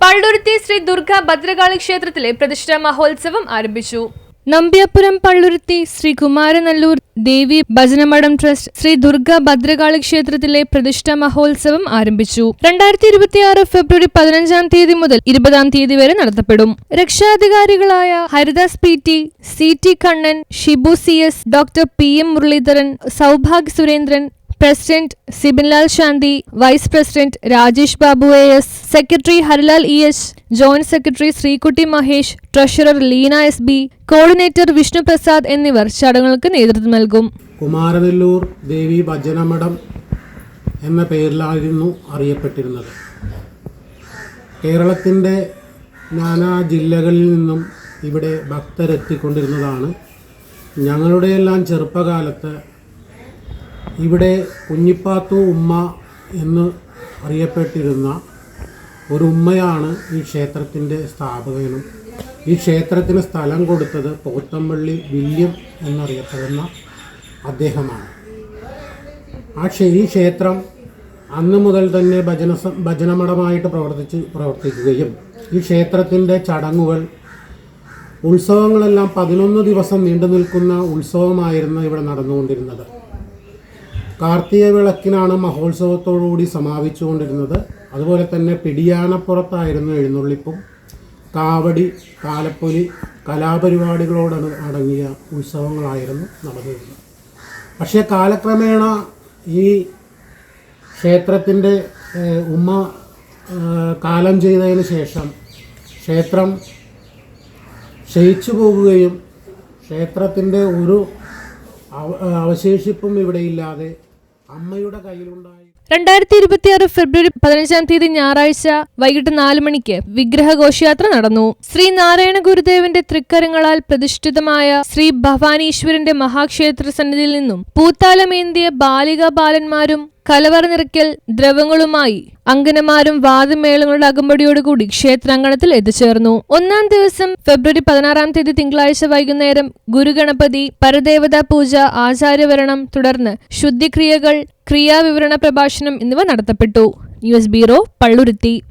പള്ളുരുത്തി ശ്രീ ദുർഗ ഭദ്രകാളി ക്ഷേത്രത്തിലെ പ്രതിഷ്ഠാ മഹോത്സവം ആരംഭിച്ചു. നമ്പ്യാപുരം പള്ളുരുത്തി ശ്രീ കുമാരനല്ലൂർ ദേവി ഭജനമഠം ട്രസ്റ്റ് ശ്രീ ദുർഗ ഭദ്രകാളി ക്ഷേത്രത്തിലെ പ്രതിഷ്ഠാ മഹോത്സവം ആരംഭിച്ചു. രണ്ടായിരത്തി ഇരുപത്തിയാറ് ഫെബ്രുവരി പതിനഞ്ചാം തീയതി മുതൽ ഇരുപതാം തീയതി വരെ നടത്തപ്പെടും. രക്ഷാധികാരികളായ Haridas P T C T Kannan Shibu C S doctor P M Muraleedharan Soubhag Surendran president Sibinlal Shanthi vice president Rajesh Babu A S secretary Harilal E S joint secretary Sreekutty Mahesh treasurer Leena S B coordinator Vishnuprasad എന്നിവർ ചടങ്ങുകൾക്ക് നേതൃത്വം നൽകും. കുമാരനെല്ലൂർ ദേവി ഭജനമഠം എന്ന പേരിലായിരുന്നു അറിയപ്പെട്ടിരുന്നത്. കേരളത്തിന്റെ നാനാ ജില്ലകളിൽ നിന്നും ഇവിടെ ഭക്തരെത്തിക്കൊണ്ടിരുന്നതാണ്. ഞങ്ങളുടെയെല്ലാം ചെറുപ്പകാലത്ത് ഇവിടെ കുഞ്ഞിപ്പാത്തു ഉമ്മ എന്ന് അറിയപ്പെട്ടിരുന്ന ഒരു ഉമ്മയാണ് ഈ ക്ഷേത്രത്തിന്റെ സ്ഥാപകനും. ഈ ക്ഷേത്രത്തിന് സ്ഥലം കൊടുത്തത് പോത്തമ്പള്ളി വില്യം എന്നറിയപ്പെടുന്ന അദ്ദേഹമാണ്. ആ ഈ ക്ഷേത്രം അന്ന് മുതൽ തന്നെ ഭജന ഭജനമഠമായിട്ട് പ്രവർത്തിച്ച് പ്രവർത്തിക്കുകയും ഈ ക്ഷേത്രത്തിന്റെ ചടങ്ങുകൾ ഉത്സവങ്ങളെല്ലാം പതിനൊന്ന് ദിവസം നീണ്ടു നിൽക്കുന്ന ഉത്സവമായിരുന്നു ഇവിടെ നടന്നുകൊണ്ടിരുന്നത്. കാർത്തിക വിളക്കിനാണ് മഹോത്സവത്തോടുകൂടി സമാപിച്ചുകൊണ്ടിരുന്നത്. അതുപോലെ തന്നെ പിടിയാനപ്പുറത്തായിരുന്നു എഴുന്നള്ളിപ്പും. കാവടി കാലപ്പൊലി കലാപരിപാടികളോട് അടങ്ങിയ ഉത്സവങ്ങളായിരുന്നു നടന്നിരുന്നത് പക്ഷേ കാലക്രമേണ ഈ ക്ഷേത്രത്തിന്റെ ഉമ്മ കാലം ചെയ്തതിന് ശേഷം ക്ഷേത്രം ക്ഷയിച്ചു പോകുകയും ക്ഷേത്രത്തിന്റെ ഒരു അവ- അവശേഷിപ്പും ഇവിടെയില്ലാതെ അമ്മയുടെ കയ്യിലുണ്ടായി രണ്ടായിരത്തി ഇരുപത്തിയാറ് ഫെബ്രുവരി പതിനഞ്ചാം തീയതി ഞായറാഴ്ച വൈകിട്ട് നാല് മണിക്ക് വിഗ്രഹഘോഷയാത്ര നടന്നു. ശ്രീ നാരായണ ഗുരുദേവന്റെ തൃക്കരങ്ങളാൽ പ്രതിഷ്ഠിതമായ ശ്രീ ഭവാനീശ്വരന്റെ മഹാക്ഷേത്ര സന്നിധിയിൽ നിന്നും പൂത്താലമേന്തിയ ബാലികാ ബാലന്മാരും കലവറ നിറയ്ക്കൽ ദ്രവങ്ങളുമായി അങ്കനമാരും വാദമേളങ്ങളുടെ അകമ്പടിയോടുകൂടി ക്ഷേത്രാങ്കണത്തിൽ എത്തിച്ചേർന്നു. ഒന്നാം ദിവസം ഫെബ്രുവരി പതിനാറാം തീയതി തിങ്കളാഴ്ച വൈകുന്നേരം ഗുരുഗണപതി പരദേവതാ പൂജ ആചാര്യവരണം തുടർന്ന് ശുദ്ധിക്രിയകൾ ക്രിയാവിവരണ പ്രഭാഷണം എന്നിവ നടത്തപ്പെട്ടു. News bureau Palluruthy.